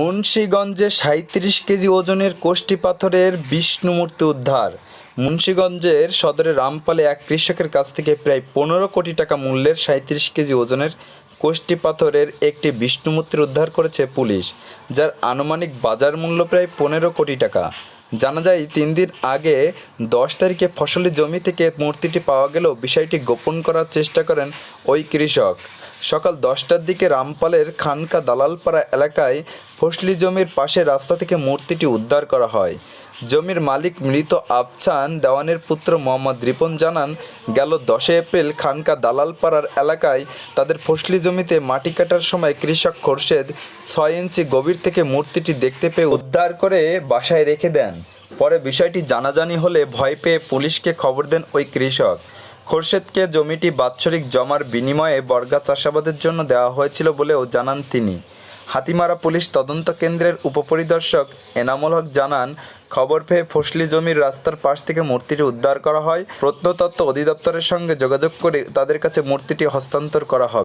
মুন্সীগঞ্জে সাঁত্রিশ কেজি ওজনের কোষ্টি পাথরের বিষ্ণু মূর্তি উদ্ধার। মুন্সীগঞ্জের সদরে রামপালে এক কৃষকের কাছ থেকে প্রায় পনেরো কোটি টাকা মূল্যের সাঁত্রিশ কেজি ওজনের কোষ্টি পাথরের একটি বিষ্ণু মূর্তি উদ্ধার করেছে পুলিশ, যার আনুমানিক বাজার মূল্য প্রায় পনেরো কোটি টাকা। জানা যায়, তিন দিন আগে দশ তারিখে ফসলি জমি থেকে মূর্তিটি পাওয়া গেলেও বিষয়টি গোপন করার চেষ্টা করেন ওই কৃষক। সকাল দশটার দিকে রামপালের খানকা দালালপাড়া এলাকায় ফসলি জমির পাশে রাস্তা থেকে মূর্তিটি উদ্ধার করা হয়। জমির মালিক মৃত আফসান দেওয়ানের পুত্র মোহাম্মদ রিপন জানান, গেল দশই এপ্রিল খানকা দালালপাড়ার এলাকায় তাদের ফসলি জমিতে মাটি কাটার সময় কৃষক খোরশেদ ছয় ইঞ্চি গভীর থেকে মূর্তিটি দেখতে পেয়ে উদ্ধার করে বাসায় রেখে দেন। পরে বিষয়টি জানাজানি হলে ভয় পেয়ে পুলিশকে খবর দেন ওই কৃষক। খোরশেদকে জমিটি বাৎসরিক জমার বিনিময়ে বর্গা চাষাবাদের জন্য দেওয়া হয়েছিল বলেও জানান তিনি। হাতিমারা পুলিশ তদন্ত কেন্দ্রের উপপরিদর্শক এনামুল হক জানান, খবর পেয়ে ফসলি জমির রাস্তার পাশ থেকে মূর্তিটি উদ্ধার করা হয়। প্রত্নতত্ত্ব অধিদপ্তরের সঙ্গে যোগাযোগ করে তাদের কাছে মূর্তিটি হস্তান্তর করা হবে।